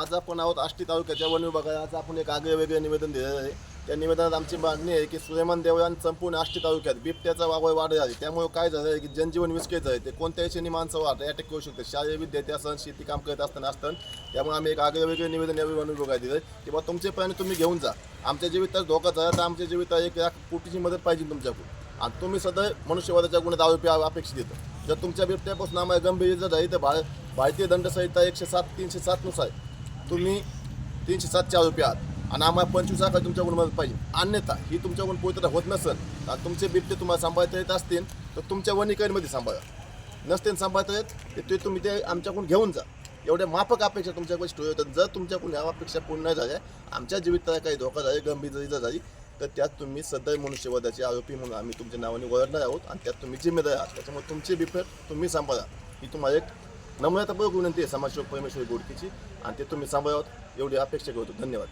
आज आपण आहोत आष्टी तालुक्याच्या वन विभागाला आज आपण एक आगळे वेगळे निवेदन दिलेलं आहे. त्या निवेदनात आमची मागणी आहे की सुलेमान देवळान संपूर्ण आष्टी तालुक्यात बिबट्याचा वावर वाढ झाली. त्यामुळे काय झालं आहे की जनजीवन विस्कळीत आहे. ते कोणत्याही क्षणी माणसं वाट अटॅक करू शकते शालेय विद्यार्थी असं शेती काम करत असताना असतं त्यामुळे आम्ही एक आगळे वेगळे निवेदन या वन विभागात दिलं की बा तुमचे प्राणी तुम्ही घेऊन जा. आमच्या जीवितात धोका झाला तर आमच्या जीवितात एक लाख कोटीची मदत पाहिजे तुमच्याकडून. आणि तुम्ही सदैव मनुष्यवादाच्या गुन्ह्यात आरोपी अपेक्षित देतो. जर तुमच्या बिबट्यापासून आम्हाला गंभीर इजा झाली तर भारतीय दंडसंहिता एकशे सात तीनशे सातनुसार तुम्ही तीनशे सातच्या आरोपी आहात आणि आम्हाला पंचवीस लाख तुमच्याकडून मदत पाहिजे. अन्यथा ही तुमच्याकडून पूर्तता होत नसेल तर तुमचे बिबटे तुम्हाला सांभाळता येत असतील तर तुमच्या वनीकरणमध्ये सांभाळा. नसतील सांभाळता येत तर ते तुम्ही ते आमच्याकडून घेऊन जा. एवढ्या माफक अपेक्षा तुमच्याकडे स्टोरी होतात. जर तुमच्याकडून ह्या अपेक्षा पूर्ण नाही झाल्या आमच्या जीवितला काही धोका झाली गंभीर जरी झाली तर त्यात तुम्ही सदैव मनुष्यवधाचे आरोपी म्हणून आम्ही तुमच्या नावाने ओळखणार आहोत आणि त्यात तुम्ही जिम्मेदार आहात. त्याच्यामुळे तुमचे बिफेट तुम्ही सांभाळा. ही तुम्हाला एक नम्रतापूर्वक विनंती आहे समाजसेवक परमेश्वर गोडकेची आणि ते तुम्ही सांभाळावत एवढी अपेक्षा करतो. धन्यवाद.